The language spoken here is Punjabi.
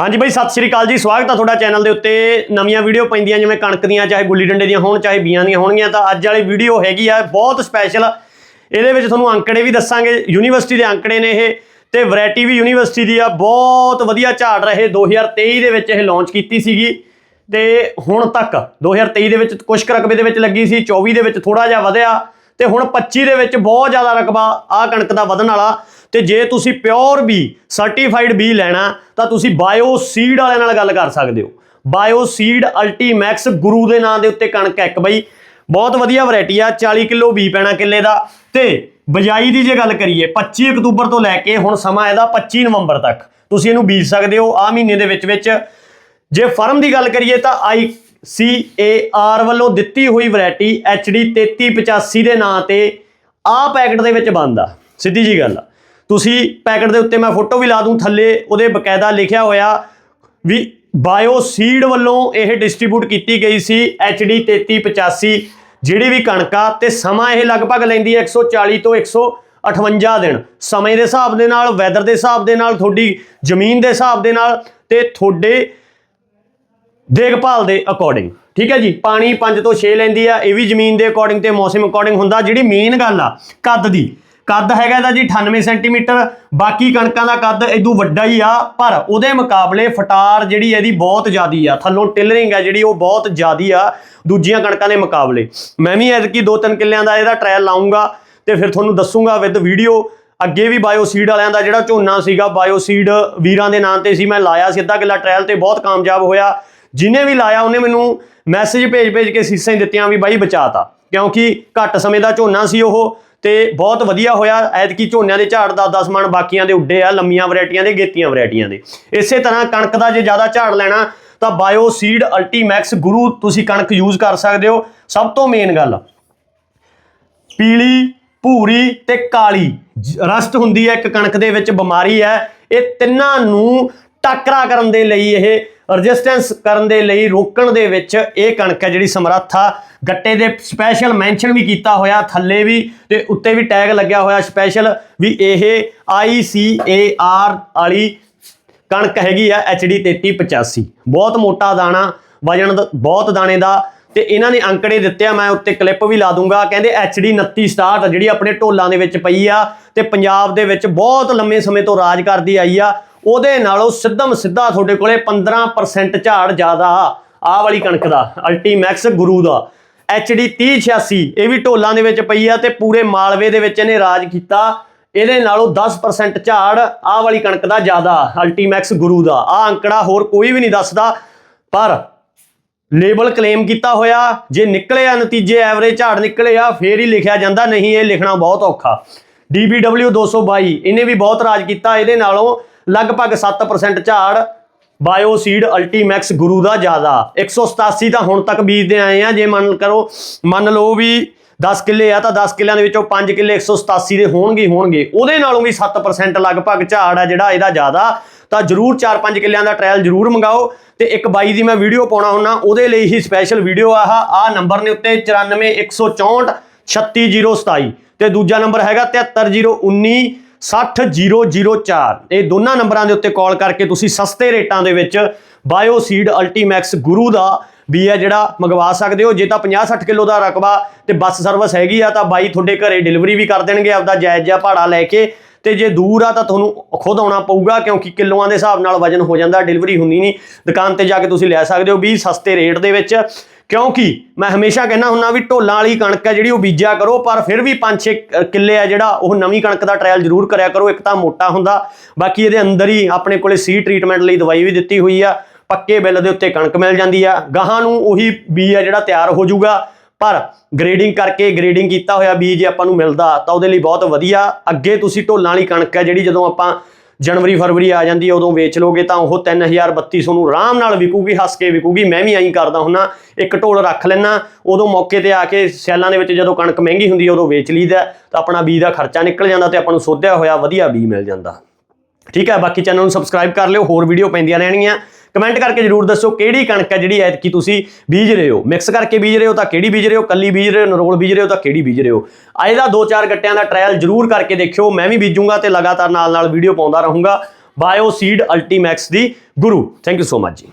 ਹਾਂਜੀ ਬਾਈ, ਸਤਿ ਸ਼੍ਰੀ ਅਕਾਲ ਜੀ। ਸਵਾਗਤ ਆ ਤੁਹਾਡਾ ਚੈਨਲ ਦੇ ਉੱਤੇ। ਨਵੀਆਂ ਵੀਡੀਓ ਪੈਂਦੀਆਂ, ਜਿਵੇਂ ਕਣਕ ਦੀਆਂ, ਚਾਹੇ ਗੁੱਲੀ ਡੰਡੇ ਦੀਆਂ ਹੋਣ, ਚਾਹੇ ਬੀਆਂ ਦੀਆਂ ਹੋਣਗੀਆਂ, ਤਾਂ ਅੱਜ ਵਾਲੀ ਵੀਡੀਓ ਹੈਗੀ ਆ, ਬਹੁਤ ਸਪੈਸ਼ਲ ਇਹਦੇ ਵਿੱਚ ਤੁਹਾਨੂੰ ਅੰਕੜੇ ਵੀ ਦੱਸਾਂਗੇ। ਯੂਨੀਵਰਸਿਟੀ ਦੇ ਅੰਕੜੇ ਨੇ ਇਹ, ਤੇ ਵੈਰਾਈਟੀ ਵੀ ਯੂਨੀਵਰਸਿਟੀ ਦੀ ਆ। ਬਹੁਤ ਵਧੀਆ ਝਾੜ ਰਹੇ। 2023 ਦੇ ਵਿੱਚ ਇਹ ਲਾਂਚ ਕੀਤੀ ਸੀਗੀ। ਤੇ ਹੁਣ ਤੱਕ 2023 ਦੇ ਵਿੱਚ ਕੁਝ ਰਕਬੇ ਦੇ ਵਿੱਚ ਲੱਗੀ ਸੀ। 24 ਦੇ ਵਿੱਚ ਥੋੜਾ ਜਿਹਾ ਵਧਿਆ। ਤੇ ਹੁਣ 25 ਦੇ ਵਿੱਚ ਬਹੁਤ ਜ਼ਿਆਦਾ ਰਕਬਾ ਆ ਕਣਕ ਦਾ ਵਧਣ ਵਾਲਾ। ਤੇ ਜੇ ਤੁਸੀਂ ਪਿਓਰ ਬੀ ਸਰਟੀਫਾਈਡ ਬੀ ਲੈਣਾ, ਤਾਂ ਤੁਸੀਂ ਬਾਇਓ ਸੀਡ ਵਾਲਿਆਂ ਨਾਲ ਗੱਲ ਕਰ ਸਕਦੇ ਹੋ। ਬਾਇਓ ਸੀਡ ਅਲਟੀਮੈਕਸ ਗੁਰੂ ਦੇ ਨਾਂ ਦੇ ਉੱਤੇ ਕਣਕ ਹੈ ਇੱਕ ਬਈ। ਬਹੁਤ ਵਧੀਆ ਵੈਰਾਈਟੀ ਆ 40 ਕਿਲੋ ਬੀ ਪੈਣਾ ਕਿੱਲੇ ਦਾ। ਤੇ ਬਜਾਈ ਦੀ ਜੇ ਗੱਲ ਕਰੀਏ 25 ਅਕਤੂਬਰ ਤੋਂ ਲੈ ਕੇ ਹੁਣ ਸਮਾਂ ਇਹਦਾ 25 ਨਵੰਬਰ ਤੱਕ। ਤੁਸੀਂ ਇਹਨੂੰ ਬੀਜ ਸਕਦੇ ਹੋ ਆ ਮਹੀਨੇ ਦੇ ਵਿੱਚ ਵਿੱਚ। ਜੇ ਫਰਮ ਦੀ ਗੱਲ ਕਰੀਏ ਤਾਂ ਆਈ ਸੀ ਏ ਆਰ ਵੱਲੋਂ ਦਿੱਤੀ ਹੋਈ ਵੈਰਾਈਟੀ HD 3385 ਦੇ ਨਾਂ ਤੇ ਆ ਪੈਕਟ ਦੇ ਵਿੱਚ ਬੰਦ ਆ ਸਿੱਧੀ ਜੀ ਗੱਲ ਆ। ਤੁਸੀਂ ਪੈਕਟ ਦੇ ਉੱਤੇ ਮੈਂ ਫੋਟੋ ਵੀ ਲਾ ਦੂੰ, ਥੱਲੇ ਉਹਦੇ ਬਕਾਇਦਾ ਲਿਖਿਆ ਹੋਇਆ ਵੀ ਬਾਇਓ ਸੀਡ ਵੱਲੋਂ ਇਹ ਡਿਸਟ੍ਰੀਬਿਊਟ ਕੀਤੀ ਗਈ ਸੀ HD 3385 ਜਿਹੜੀ ਵੀ ਕਣਕਾ ਤੇ ਸਮਾਂ ਇਹ ਲਗਭਗ ਲੈਂਦੀ ਹੈ 140 ਤੋਂ 158 ਦਿਨ। ਸਮੇਂ ਦੇ ਹਿਸਾਬ ਦੇ ਨਾਲ ਵੈਦਰ ਦੇ ਹਿਸਾਬ ਦੇ ਨਾਲ, ਤੁਹਾਡੀ ਜ਼ਮੀਨ ਦੇ ਹਿਸਾਬ ਦੇ ਨਾਲ ਤੇ ਤੁਹਾਡੇ ਦੇਖਭਾਲ ਦੇ ਅਕੋਰਡਿੰਗ ਠੀਕ ਹੈ ਜੀ? ਪਾਣੀ 5 ਤੋਂ 6 ਲੈਂਦੀ ਆ, ਇਹ ਵੀ ਜ਼ਮੀਨ ਦੇ ਅਕੋਰਡਿੰਗ ਤੇ ਮੌਸਮ ਅਕੋਰਡਿੰਗ ਹੁੰਦਾ। ਜਿਹੜੀ ਮੇਨ ਗੱਲ ਆ, ਕੱਦ ਦੀ। ਕੱਦ ਹੈਗਾ ਇਹਦਾ ਜੀ 98 ਸੈਂਟੀਮੀਟਰ, ਬਾਕੀ ਕਣਕਾਂ ਦਾ ਕੱਦ ਇਦੋਂ ਵੱਡਾ ਹੀ ਆ, ਪਰ ਉਹਦੇ ਮੁਕਾਬਲੇ ਫਟਾਰ ਜਿਹੜੀ ਇਹਦੀ ਬਹੁਤ ਜ਼ਿਆਦੀ ਆ, ਥੱਲੋਂ ਟਿਲਰਿੰਗ ਆ ਜਿਹੜੀ ਉਹ ਬਹੁਤ ਜ਼ਿਆਦੀ ਆ ਦੂਜੀਆਂ ਕਣਕਾਂ ਦੇ ਮੁਕਾਬਲੇ। ਮੈਂ ਵੀ ਐਤਕੀ ਦੋ ਤਿੰਨ ਕਿੱਲਿਆਂ ਦਾ ਇਹਦਾ ਟ੍ਰਾਇਲ ਲਾਉਂਗਾ ਤੇ ਫਿਰ ਤੁਹਾਨੂੰ ਦੱਸੂਗਾ ਵਿਦ ਵੀਡੀਓ ਅੱਗੇ ਵੀ ਬਾਇਓਸੀਡ ਵਾਲਿਆਂ ਦਾ ਜਿਹੜਾ ਝੋਨਾ ਸੀਗਾ ਬਾਇਓਸੀਡ ਵੀਰਾਂ ਦੇ ਨਾਂ ਤੇ ਸੀ, ਮੈਂ ਲਾਇਆ ਸੀ, ਅੱਧਾ ਕਿੱਲਾ ਟ੍ਰਾਇਲ ਤੇ ਬਹੁਤ ਕਾਮਯਾਬ ਹੋਇਆ। ਜਿਨੇ ਵੀ ਲਾਇਆ, ਉਹਨੇ ਮੈਨੂੰ ਮੈਸੇਜ ਭੇਜ-ਭੇਜ ਕੇ ਸੀਸਾਂ ਹੀ ਦਿੱਤੀਆਂ ਵੀ ਬਾਈ ਬਚਾਤਾ ਕਿਉਂਕਿ ਘੱਟ ਸਮੇਂ ਦਾ ਝੋਨਾ ਸੀ ਉਹ। ਤੇ ਬਹੁਤ ਵਧੀਆ ਹੋਇਆ, ਐਤਕੀ ਝੋਨਿਆਂ ਦੇ ਝਾੜ 10-10 ਮਣ ਬਾਕੀਆਂ ਦੇ ਉੱਡੇ ਆ, ਲੰਮੀਆਂ ਵੈਰਾਈਟੀਆਂ ਦੇ, ਗੇਤੀਆਂ ਵੈਰਾਈਟੀਆਂ ਦੇ। ਇਸੇ ਤਰ੍ਹਾਂ ਕਣਕ ਦਾ ਜੇ ਜ਼ਿਆਦਾ ਝਾੜ ਲੈਣਾ, ਤਾਂ ਬਾਇਓ ਸੀਡ ਅਲਟੀਮੈਕਸ ਗੁਰੂ ਤੁਸੀਂ ਕਣਕ ਯੂਜ਼ ਕਰ ਸਕਦੇ ਹੋ। ਸਭ ਤੋਂ ਮੇਨ ਗੱਲ, ਪੀਲੀ, ਭੂਰੀ ਤੇ ਕਾਲੀ। ਜ- ਰਸਟ ਹੁੰਦੀ ਹੈ ਇੱਕ ਕਣਕ ਦੇ ਵਿੱਚ, ਬਿਮਾਰੀ ਹੈ। ਇਹ ਤਿੰਨਾਂ ਨੂੰ ਟੱਕਰਾ ਕਰਨ ਦੇ ਲਈ ਇਹ ਰੈਜ਼ਿਸਟੈਂਸ ਕਰਨ ਦੇ ਲਈ, ਰੋਕਣ ਦੇ ਵਿੱਚ ਇਹ ਕਣਕ ਹੈ ਜਿਹੜੀ ਸਮਰੱਥ ਆ। ਗੱਟੇ ਦੇ ਸਪੈਸ਼ਲ ਮੈਂਸ਼ਨ ਵੀ ਕੀਤਾ ਹੋਇਆ, ਥੱਲੇ ਵੀ ਤੇ ਉੱਤੇ ਵੀ ਟੈਗ ਲੱਗਿਆ ਹੋਇਆ ਸਪੈਸ਼ਲ ਵੀ ਇਹ ICAR ਵਾਲੀ ਕਣਕ ਹੈਗੀ ਆ HD 3385 ਬਹੁਤ ਮੋਟਾ ਦਾਣਾ, ਵਜਨ ਬਹੁਤ ਦਾਣੇ ਦਾ। ਤੇ ਇਹਨਾਂ ਨੇ ਅੰਕੜੇ ਦਿੱਤੇ ਆ, ਮੈਂ ਉੱਤੇ ਕਲਿੱਪ ਵੀ ਲਾ ਦੂੰਗਾ। ਕਹਿੰਦੇ HD 2967 ਜਿਹੜੀ ਆਪਣੇ ਢੋਲਾਂ ਦੇ ਵਿੱਚ ਪਈ ਆ ਤੇ ਪੰਜਾਬ ਦੇ ਵਿੱਚ ਬਹੁਤ ਲੰਮੇ ਸਮੇਂ ਤੋਂ ਰਾਜ ਕਰਦੀ ਆਈ ਆ। ਉਹਦੇ ਨਾਲੋਂ ਸਿੱਧਮ ਸਿੱਧਾ ਤੁਹਾਡੇ ਕੋਲੇ 15% ਝਾੜ ਜ਼ਿਆਦਾ ਆਹ ਵਾਲੀ ਕਣਕ ਦਾ ਅਲਟੀਮੈਕਸ ਗੁਰੂ ਦਾ। HD 3086 ਇਹ ਵੀ ਢੋਲਾਂ ਦੇ ਵਿੱਚ ਪਈ ਆ ਤੇ ਪੂਰੇ ਮਾਲਵੇ ਦੇ ਵਿੱਚ ਇਹਨੇ ਰਾਜ ਕੀਤਾ। ਇਹਦੇ ਨਾਲੋਂ 10% ਝਾੜ ਆਹ ਵਾਲੀ ਕਣਕ ਦਾ ਜ਼ਿਆਦਾ ਅਲਟੀਮੈਕਸ ਗੁਰੂ ਦਾ। ਆਹ ਅੰਕੜਾ ਹੋਰ ਕੋਈ ਵੀ ਨਹੀਂ ਦੱਸਦਾ, ਪਰ ਲੇਬਲ ਕਲੇਮ ਕੀਤਾ ਹੋਇਆ। ਜੇ ਨਿਕਲੇ ਆ ਨਤੀਜੇ ਐਵਰੇਜ ਝਾੜ ਨਿਕਲੇ ਆ, ਫੇਰ ਹੀ ਲਿਖਿਆ ਜਾਂਦਾ, ਨਹੀਂ ਇਹ ਲਿਖਣਾ ਬਹੁਤ ਔਖਾ। DBW 222 ਇਹਨੇ ਵੀ ਬਹੁਤ ਰਾਜ ਕੀਤਾ। ਇਹਦੇ ਨਾਲੋਂ ਲਗਭਗ 7% ਝਾੜ ਬਾਇਓਸੀਡ ਅਲਟੀਮੈਕਸ ਗੁਰੂ ਦਾ ਜ਼ਿਆਦਾ। 187 ਤਾਂ ਹੁਣ ਤੱਕ ਬੀਜਦੇ ਆਏ ਆ, ਜੇ ਮੰਨ ਕਰੋ, ਮੰਨ ਲਓ ਵੀ 10 ਕਿੱਲੇ ਆ, ਤਾਂ 10 ਕਿੱਲਿਆਂ ਦੇ ਵਿੱਚੋਂ 5 ਕਿੱਲੇ 187 ਦੇ ਹੋਣਗੇ ਹੋਣਗੇ। ਉਹਦੇ ਨਾਲੋਂ ਵੀ 7% ਲਗਭਗ ਝਾੜ ਆ ਜਿਹੜਾ ਇਹਦਾ ਜ਼ਿਆਦਾ। ਤਾਂ ਜਰੂਰ 4-5 ਕਿੱਲਿਆਂ ਦਾ ਟ੍ਰਾਇਲ ਜਰੂਰ ਮੰਗਾਓ ਤੇ ਇੱਕ ਬਾਈ ਦੀ ਮੈਂ ਵੀਡੀਓ ਪਾਉਣਾ ਹੁੰਨਾ, ਉਹਦੇ ਲਈ ਹੀ ਸਪੈਸ਼ਲ ਵੀਡੀਓ ਆਹ। ਆ ਨੰਬਰ ਨੇ ਉੱਤੇ 94164 36027 ਤੇ ਦੂਜਾ ਨੰਬਰ ਹੈਗਾ 73019 60004 ਇਹ ਦੋਨਾਂ ਨੰਬਰਾਂ ਦੇ ਉੱਤੇ ਕਾਲ ਕਰਕੇ ਤੁਸੀਂ ਸਸਤੇ ਰੇਟਾਂ ਦੇ ਵਿੱਚ ਬਾਇਓ ਸੀਡ ਅਲਟੀਮੈਕਸ ਗੁਰੂ ਦਾ ਵੀ ਹੈ ਜਿਹੜਾ ਮੰਗਵਾ ਸਕਦੇ ਹੋ। ਜੇ ਤਾਂ 50-60 ਕਿਲੋ ਦਾ ਰਕਬਾ ਤੇ ਬੱਸ ਸਰਵਿਸ ਹੈਗੀ ਆ, ਤਾਂ ਬਾਈ ਤੁਹਾਡੇ ਘਰੇ ਡਿਲੀਵਰੀ ਵੀ ਕਰ ਦੇਣਗੇ ਆਪਦਾ ਜਾਇਜ਼ ਜਿਹਾ ਭਾੜਾ ਲੈ ਕੇ। ਤੇ ਜੇ ਦੂਰ ਆ ਤਾਂ ਤੁਹਾਨੂੰ ਖੁਦ ਆਉਣਾ ਪਊਗਾ, ਕਿਉਂਕਿ ਕਿਲੋਆਂ ਦੇ ਹਿਸਾਬ ਨਾਲ ਵਜਨ ਹੋ ਜਾਂਦਾ, ਡਿਲੀਵਰੀ ਹੁੰਦੀ ਨਹੀਂ। ਦੁਕਾਨ ਤੇ ਜਾ ਕੇ ਤੁਸੀਂ ਲੈ ਸਕਦੇ ਹੋ ਵੀ ਸਸਤੇ ਰੇਟ ਦੇ ਵਿੱਚ। ਕਿਉਂਕਿ ਮੈਂ ਹਮੇਸ਼ਾ ਕਹਿੰਦਾ ਹੁੰਨਾ ਵੀ ਢੋਲਾਂ ਵਾਲੀ ਕਣਕ ਹੈ ਜਿਹੜੀ ਉਹ ਬੀਜਿਆ ਕਰੋ, ਪਰ ਫਿਰ ਵੀ 5-6 ਕਿੱਲੇ ਆ ਜਿਹੜਾ, ਉਹ ਨਵੀਂ ਕਣਕ ਦਾ ਟ੍ਰਾਇਲ ਜ਼ਰੂਰ ਕਰਿਆ ਕਰੋ, ਇੱਕ ਤਾਂ ਮੋਟਾ ਹੁੰਦਾ। ਬਾਕੀ ਇਹਦੇ ਅੰਦਰ ਹੀ ਆਪਣੇ ਕੋਲੇ ਸੀ ਟ੍ਰੀਟਮੈਂਟ ਲਈ ਦਵਾਈ ਵੀ ਦਿੱਤੀ ਹੋਈ ਆ, ਪੱਕੇ ਬਿੱਲ ਦੇ ਉੱਤੇ ਕਣਕ ਮਿਲ ਜਾਂਦੀ ਆ। ਗਾਹਾਂ ਨੂੰ ਉਹੀ ਬੀ ਆ ਜਿਹੜਾ ਤਿਆਰ ਹੋ ਜਾਊਗਾ, ਪਰ ਗ੍ਰੇਡਿੰਗ ਕਰਕੇ ਗ੍ਰੇਡਿੰਗ ਕੀਤਾ ਹੋਇਆ ਬੀਜ ਆਪਾਂ ਨੂੰ ਮਿਲਦਾ, ਤਾਂ ਉਹਦੇ ਲਈ ਬਹੁਤ ਵਧੀਆ। ਅੱਗੇ ਤੁਸੀਂ ਢੋਲਾਂ ਵਾਲੀ ਕਣਕ ਹੈ ਜਿਹੜੀ ਜਦੋਂ ਆਪਾਂ ਜਨਵਰੀ ਫਰਵਰੀ ਆ ਜਾਂਦੀ ਹੈ, ਉਦੋਂ ਵੇਚ ਲੋਗੇ ਤਾਂ ਉਹ 3000 ਨੂੰ ਆਰਾਮ ਨਾਲ ਵਿਕੂਗੀ, ਹੱਸ ਕੇ ਵਿਕੂਗੀ। ਮੈਂ ਵੀ ਐਂ ਕਰਦਾ ਹੁੰਨਾ, ਇੱਕ ਢੋਲ ਰੱਖ ਲੈਣਾ ਉਦੋਂ ਮੌਕੇ ਤੇ ਆ ਕੇ ਸੈਲਾਂ ਦੇ ਵਿੱਚ ਜਦੋਂ ਕਣਕ ਮਹਿੰਗੀ ਹੁੰਦੀ ਹੈ, ਉਦੋਂ ਵੇਚ ਲਈਦਾ, ਤਾਂ ਆਪਣਾ ਬੀਜ ਦਾ ਖਰਚਾ ਨਿਕਲ ਜਾਂਦਾ ਤੇ ਆਪਾਂ ਨੂੰ ਸੋਧਿਆ ਹੋਇਆ ਵਧੀਆ ਬੀਜ ਮਿਲ ਜਾਂਦਾ। ਠੀਕ ਹੈ, ਬਾਕੀ ਚੈਨਲ ਨੂੰ ਸਬਸਕ੍ਰਾਈਬ ਕਰ ਲਿਓ, ਹੋਰ ਵੀਡੀਓ ਪੈਂਦੀਆਂ ਰਹਿਣਗੀਆਂ। ਕਮੈਂਟ ਕਰਕੇ ਜਰੂਰ ਦੱਸੋ ਕਿਹੜੀ ਕਣਕ ਹੈ ਜਿਹੜੀ ਐਤਕੀ ਤੁਸੀਂ ਬੀਜ ਰਹੇ ਹੋ। ਮਿਕਸ ਕਰਕੇ ਬੀਜ ਰਹੇ ਹੋ ਤਾਂ ਕਿਹੜੀ ਬੀਜ ਰਹੇ ਹੋ? ਕੱਲੀ ਬੀਜ ਰਹੇ ਹੋ, ਨਰੋਲ ਬੀਜ ਰਹੇ ਹੋ ਤਾਂ ਕਿਹੜੀ ਬੀਜ ਰਹੇ ਹੋ? ਅੱਜ ਦਾ 2-4 ਗੱਟਿਆਂ ਦਾ ਟ੍ਰਾਇਲ ਜਰੂਰ ਕਰਕੇ ਦੇਖਿਓ। ਮੈਂ ਵੀ ਬੀਜੂੰਗਾ ਤੇ ਲਗਾਤਾਰ ਨਾਲ ਨਾਲ ਵੀਡੀਓ ਪਾਉਂਦਾ ਰਹੂੰਗਾ। ਬਾਇਓ ਸੀਡ ਅਲਟੀਮੈਕਸ ਦੀ ਗੁਰੂ। Thank you so much ji.